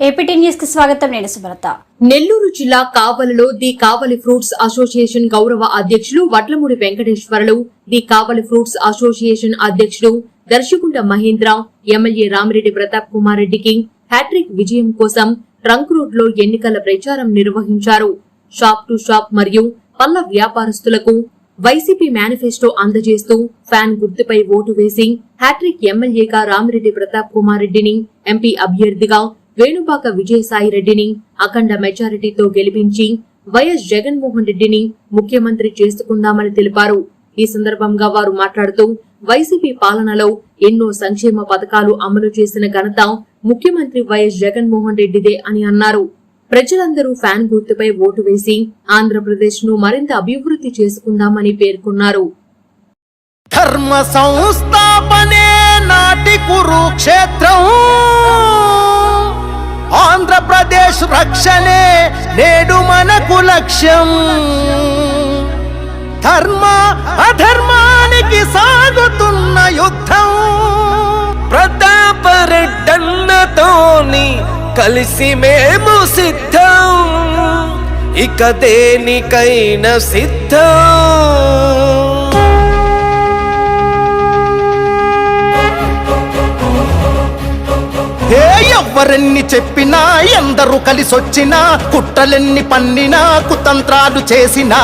APT న్యూస్కి స్వాగతం. నేను సుబ్రత నెల్లూరు జిల్లా కావలిలో ది కావలి ఫ్రూట్స్ అసోసియేషన్ గౌరవ అధ్యక్షులు Vadlamudi Venkateswarlu the Kavali fruits association అధ్యక్షుడు దర్శకుంట మహేంద్ర ఎమ్మెల్యే రామిరెడ్డి ప్రతాప్ కుమార్ రెడ్డికి హ్యాట్రిక్ విజయం కోసం ట్రంక్ రోడ్లో ఎన్నికల ప్రచారం నిర్వహించారు. షాప్ టు షాప్ మరియు పళ్ళ వ్యాపారస్తులకు వైసీపీ మేనిఫెస్టో అందజేస్తూ ఫ్యాన్ గుర్తుపై ఓటు వేసి హ్యాట్రిక్ ఎమ్మెల్యేగా రామిరెడ్డి ప్రతాప్ కుమార్ రెడ్డిని ఎంపీ అభ్యర్థిగా వేణుపాక విజయసాయి రెడ్డిని అఖండ మెజారిటీతో గెలిపించి వైఎస్ జగన్మోహన్ రెడ్డిని ముఖ్యమంత్రి చేసుకుందామని తెలిపారు. ఈ సందర్భంగా వారు మాట్లాడుతూ వైసీపీ పాలనలో ఎన్నో సంక్షేమ పథకాలు అమలు చేసిన ఘనత ముఖ్యమంత్రి వైఎస్ జగన్మోహన్ రెడ్డిదే అని అన్నారు. ప్రజలందరూ ఫ్యాన్ గుర్తుపై ఓటు వేసి ఆంధ్రప్రదేశ్ను మరింత అభివృద్ధి చేసుకుందామని పేర్కొన్నారు. ధర్మ సంస్థాపనే నాటి కురుక్షేత్రం. ఆంధ్రప్రదేశ్ రక్షణే నేడు మనకు లక్ష్యం. ధర్మ అధర్మానికి సాగుతున్న యుద్ధం. ప్రతాపరెడ్డన్నతోని కలిసి మేము సిద్ధం. ఇక దేనికైనా సిద్ధం. ఎవరెన్ని చెప్పినా ఎందరు కలిసొచ్చినా కుట్రలెన్ని పన్నినా కుతంత్రాలు చేసినా.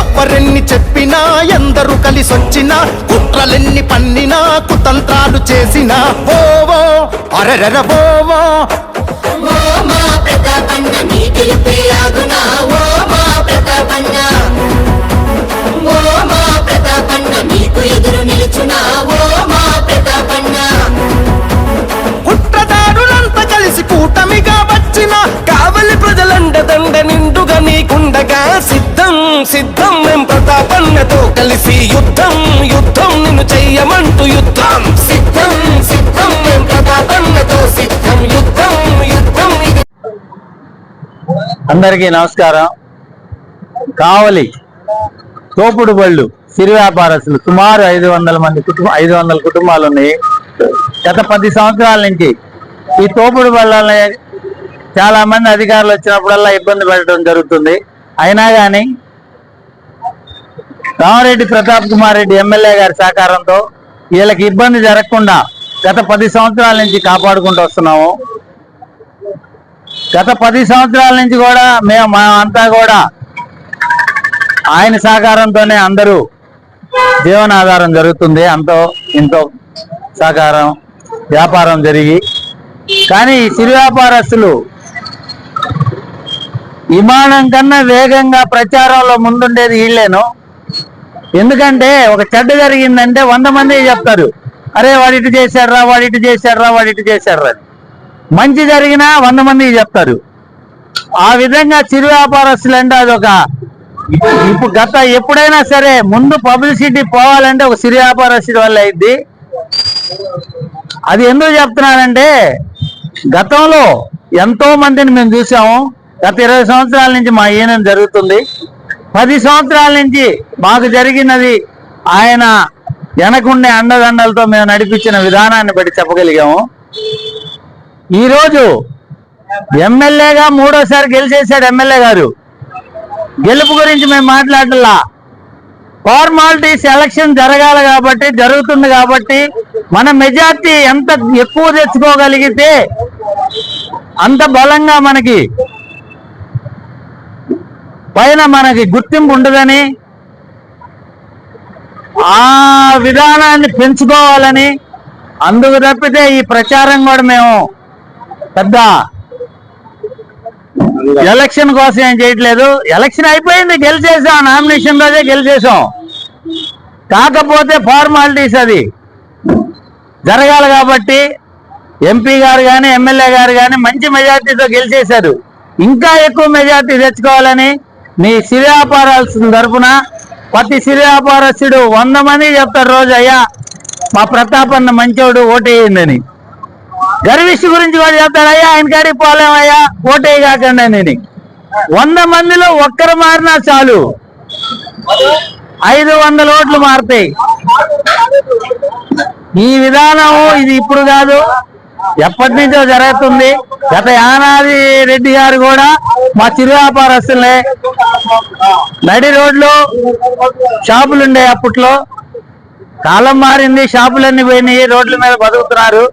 ఎవరెన్ని చెప్పినా ఎందరు కలిసొచ్చినా కుట్రలెన్ని పన్నినా కుతంత్రాలు చేసినా. ఓవో అరరర ఓవో సిద్ధం సిద్ధం మేం ప్రతాపన్నతో కలిసి యుద్ధం యుద్ధం నిన్ను చెయ్యమంటూ యుద్ధం. సిద్ధం సిద్ధం మేం ప్రతాపన్నతో సిద్ధం యుద్ధం యుద్ధం అందరికీ నమస్కారం. కావలి తోపుడు బళ్ళు సిరి వ్యాపారస్తులు సుమారు ఐదు వందల మంది కుటుంబ ఐదు వందల కుటుంబాలు ఉన్నాయి. గత పది సంవత్సరాల నుంచి ఈ తోపుడు బళ్ళని చాలా మంది అధికారులు వచ్చినప్పుడల్లా ఇబ్బంది పెట్టడం జరుగుతుంది. అయినా కానీ రామారెడ్డి ప్రతాప్ కుమార్ రెడ్డి ఎమ్మెల్యే గారి సహకారంతో వీళ్ళకి ఇబ్బంది జరగకుండా గత పది సంవత్సరాల నుంచి కాపాడుకుంటూ వస్తున్నాము. గత పది సంవత్సరాల నుంచి కూడా మేము మా అంతా కూడా ఆయన సహకారంతోనే అందరూ జీవనాధారం జరుగుతుంది. అంతో ఇంతో సహకారం వ్యాపారం జరిగి. కానీ ఈ సిరి వ్యాపారస్తులు విమానం కన్నా వేగంగా ప్రచారంలో ముందుండేది వీళ్ళేను. ఎందుకంటే ఒక చెడ్డ జరిగిందంటే వంద మంది చెప్తారు. అరే వాడు ఇటు చేశాడ్రా వాడు ఇటు చేశారా వాడు ఇటు చేశాడ్రా మంచి జరిగినా వంద మంది చెప్తారు. ఆ విధంగా చిరు వ్యాపారస్తులు అంటే అదొక ఇప్పుడు గత ఎప్పుడైనా సరే ముందు పబ్లిసిటీ పోవాలంటే ఒక సిరి వ్యాపారస్తుడి వల్ల అయింది. అది ఎందుకు చెప్తున్నానంటే గతంలో ఎంతో మందిని మేము చూసాము. గత ఇరవై సంవత్సరాల నుంచి మా ఈయనం జరుగుతుంది. పది సంవత్సరాల నుంచి మాకు జరిగినది ఆయన వెనకుండే అండదండలతో మేము నడిపించిన విధానాన్ని బట్టి చెప్పగలిగాము. ఈరోజు ఎమ్మెల్యేగా మూడోసారి గెలిచేశాడు ఎమ్మెల్యే గారు. గెలుపు గురించి మేము మాట్లాడలా. ఫార్మాలిటీస్ ఎలక్షన్ జరగాలి కాబట్టి జరుగుతుంది కాబట్టి మన మెజార్టీ ఎంత ఎక్కువ తెచ్చుకోగలిగితే అంత బలంగా మనకి పైన మనకి గుర్తింపు ఉండదని ఆ విధానాన్ని పెంచుకోవాలని అందుకు తప్పితే ఈ ప్రచారం కూడా మేము పెద్ద ఎలక్షన్ కోసం ఏం చేయట్లేదు. ఎలక్షన్ అయిపోయింది గెలిచేసాం నామినేషన్ రోజే గెలిచేసాం. కాకపోతే ఫార్మాలిటీస్ అది. జరగాలి కాబట్టి ఎంపీ గారు కానీ ఎమ్మెల్యే గారు కానీ మంచి మెజార్టీతో గెలిచేశారు. ఇంకా ఎక్కువ మెజార్టీ తెచ్చుకోవాలని మీ సిరి వ్యాపారాల తరఫున ప్రతి సిరి వ్యాపారస్తుడు వంద మంది చెప్తారు రోజు అయ్యా మా ప్రతాపన్న మంచోడు ఓటేయిందని. గర్విష్ గురించి కూడా చెప్తాడు అయ్యా ఆయన కాడికి పోలేమయ్యా ఓటే కాకండి అని. వంద మందిలో ఒక్కరు మారినా చాలు. ఐదు వందల ఓట్లు మారుతాయి. ఈ విధానం ఇది ఇప్పుడు కాదు. ఎప్పటి నుంచో జరుగుతుంది. గత యానాది రెడ్డి గారు కూడా మా చిరు వ్యాపారస్తులే నడి రోడ్లు షాపులు ఉండే అప్పట్లో. కాలం మారింది షాపులన్నీ పోయినాయి రోడ్ల మీద బతుకుతున్నారు.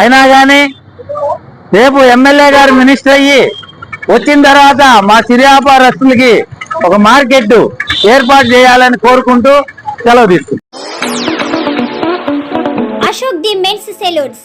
అయినా కానీ రేపు ఎమ్మెల్యే గారు మినిస్టర్ అయ్యి వచ్చిన తర్వాత మా చిరు వ్యాపారస్తులకి ఒక మార్కెట్ ఏర్పాటు చేయాలని కోరుకుంటూ సెలవు తీసుకుంటాం అశోక్ ది మెన్స్ సెలూన్స్.